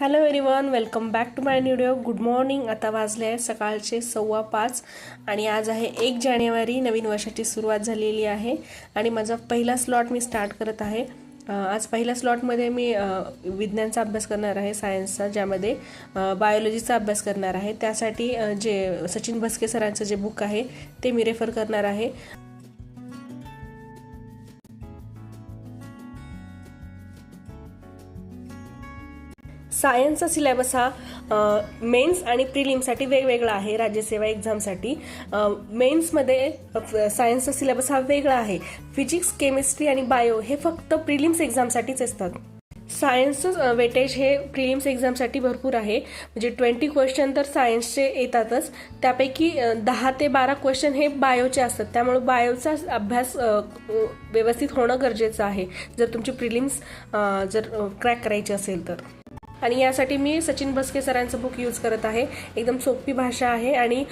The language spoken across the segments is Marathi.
Hello everyone welcome back to my video good morning आता वाजले आहे सकाळचे सव्वा पाच आणि आज आहे एक जानेवारी नवीन वर्षाची सुरुवात झालेली आहे आणि माझा पहिला स्लॉट मी स्टार्ट करत आहे. आज पहिल्या स्लॉटमध्ये मी विज्ञानचा अभ्यास करणार आहे सायन्सचा ज्यामध्ये बायोलॉजीचा अभ्यास करणार आहे. त्यासाठी जे सचिन भस्के सरांचं जे बुक आहे ते मी रेफर करणार आहे. सायन्सचा सिलेबस हा मेन्स आणि प्रिलिमसाठी वेगवेगळा आहे राज्यसेवा एक्झामसाठी. मेन्समध्ये सायन्सचा सिलेबस हा वेगळा आहे. फिजिक्स केमिस्ट्री आणि बायो हे फक्त प्रिलिम्स एक्झामसाठीच असतात. सायन्सचं वेटेज हे प्रिलिम्स एक्झामसाठी भरपूर आहे. म्हणजे ट्वेंटी क्वेश्चन तर सायन्सचे येतातच. त्यापैकी दहा ते बारा क्वेश्चन हे बायोचे असतात. त्यामुळे बायोचा अभ्यास व्यवस्थित होणं गरजेचं आहे. जर तुमची प्रिलिम्स जर क्रॅक करायची असेल तर. आणि यासाठी मी सचिन बसके सरांचं बुक यूज करत आहे. एकदम सोपी भाषा आहे आणि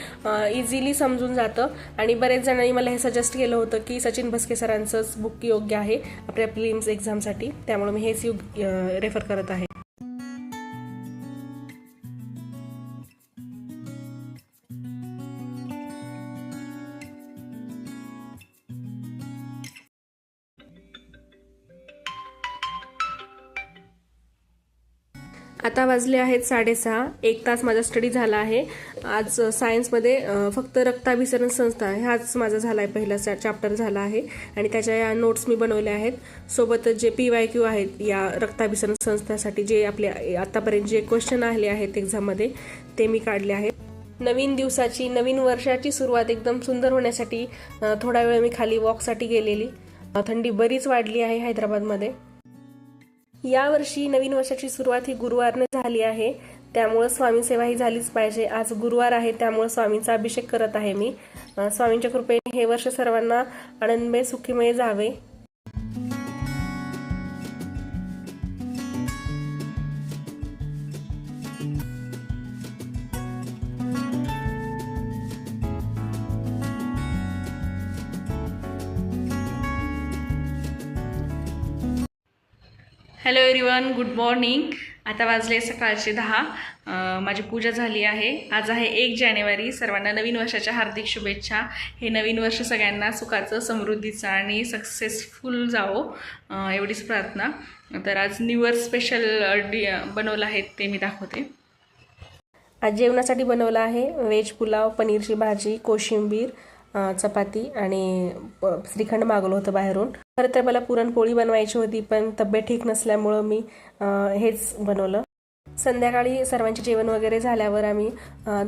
इझिली समजून जातं. आणि बरेच जणांनी मला हे सजेस्ट केलं होतं की सचिन बसके सरांचंच बुक योग्य आहे आपल्या प्रिलिम्स एक्झामसाठी त्यामुळे मी हेच युग रेफर करत आहे. आता वाजले आहेत साडेसहा. एक तास माझा स्टडी झाला आहे. आज सायन्समध्ये फक्त रक्ताभिसरण संस्था हाच माझा झाला आहे पहिला चॅप्टर झाला आहे. आणि त्याच्या या नोट्स मी बनवल्या आहेत. सोबतच जे पी वाय क्यू आहेत या रक्ताभिसरण संस्थासाठी जे आपले आतापर्यंत जे क्वेश्चन आले आहेत एक्झाममध्ये ते मी काढले आहेत. नवीन दिवसाची नवीन वर्षाची सुरुवात एकदम सुंदर होण्यासाठी थोडा वेळ मी खाली वॉकसाठी गेलेली. थंडी बरीच वाढली आहे हैदराबादमध्ये. यावर्षी नवीन वर्षाची सुरुवात ही गुरुवारने झाली आहे. त्यामुळं स्वामी सेवा ही झालीच पाहिजे. आज गुरुवार आहे त्यामुळे स्वामींचा अभिषेक करत आहे मी. स्वामींच्या कृपेने हे वर्ष सर्वांना आनंदमय सुखीमय जावे. हॅलो एव्हरीवन गुड मॉर्निंग आता वाजले सकाळचे दहा. माझी पूजा झाली आहे. आज आहे एक जानेवारी. सर्वांना नवीन वर्षाच्या हार्दिक शुभेच्छा. हे नवीन वर्ष सगळ्यांना सुखाचं समृद्धीचं आणि सक्सेसफुल जावो एवढीच प्रार्थना. तर आज न्यू इयर स्पेशल डी बनवलं आहे ते मी दाखवते. आज जेवणासाठी बनवलं आहे व्हेज पुलाव पनीरची भाजी कोशिंबीर चपाती आणि प- श्रीखंड मागवलं होतं बाहेरून. खरं तर मला पुरणपोळी बनवायची होती पण तब्येत ठीक नसल्यामुळं मी हेच बनवलं. संध्याकाळी सर्वांचे जेवण वगैरे झाल्यावर आम्ही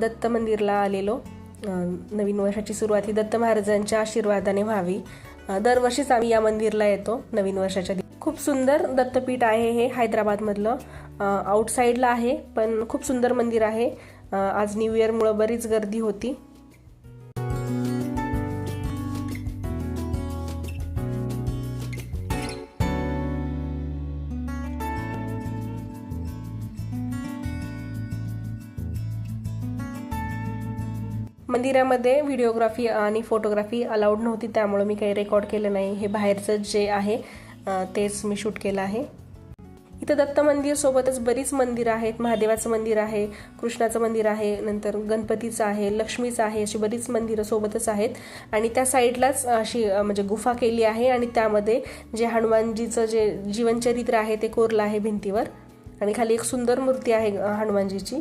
दत्त मंदिरला आलेलो. नवीन वर्षाची सुरुवात ही दत्त महाराजांच्या आशीर्वादाने व्हावी. दरवर्षीच आम्ही या मंदिरला येतो नवीन वर्षाच्या दिवशी. खूप सुंदर दत्तपीठ आहे हे हैदराबादमधलं. आउटसाईडला आहे पण खूप सुंदर मंदिर आहे. आज न्यू इयरमुळं बरीच गर्दी होती. मंदिरामध्ये व्हिडिओग्राफी आणि फोटोग्राफी अलाउड नव्हती त्यामुळे मी काही रेकॉर्ड केलं नाही. हे बाहेरचं जे आहे तेच मी शूट केलं आहे. इथं दत्त मंदिर सोबतच बरीच मंदिरं आहेत. महादेवाचं मंदिर आहे कृष्णाचं मंदिर आहे नंतर गणपतीचं आहे लक्ष्मीचं आहे अशी बरीच मंदिरं सोबतच आहेत. आणि त्या साईडलाच अशी म्हणजे गुफा केली आहे आणि त्यामध्ये जे हनुमानजीचं जे जीवनचरित्र आहे ते कोरलं आहे भिंतीवर. आणि खाली एक सुंदर मूर्ती आहे हनुमानजीची.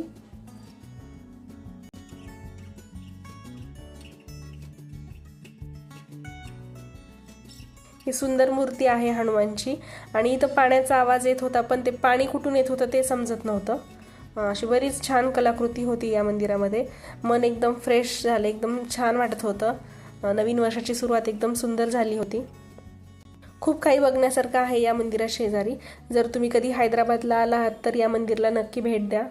ही सुंदर मूर्ती आहे हनुमानची. आणि इथं पाण्याचा आवाज येत होता पण ते पाणी कुठून येत होतं ते समजत नव्हतं. अशी बरीच छान कलाकृती होती या मंदिरामध्ये. मन एकदम फ्रेश झालं एकदम छान वाटत होतं. नवीन वर्षाची सुरुवात एकदम सुंदर झाली होती. खूप काही बघण्यासारखं आहे या मंदिरा शेजारी. जर तुम्ही कधी हैदराबादला आला आहात तर या मंदिरला नक्की भेट द्या.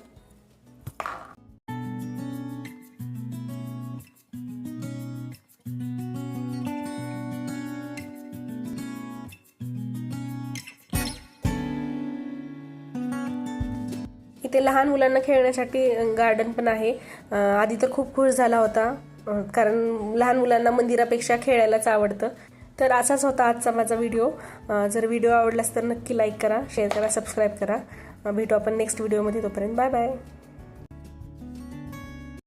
इथे लहान मुलांना खेळण्यासाठी गार्डन पण आहे. आधी तर खूप खुश झाला होता कारण लहान मुलांना मंदिरापेक्षा खेळायलाच आवडतं. तर असाच होता आजचा माझा व्हिडिओ जर व्हिडिओ आवडलास तर नक्की लाईक करा शेअर करा सबस्क्राईब करा. भेटू आपण नेक्स्ट व्हिडिओमध्ये तोपर्यंत. Bye bye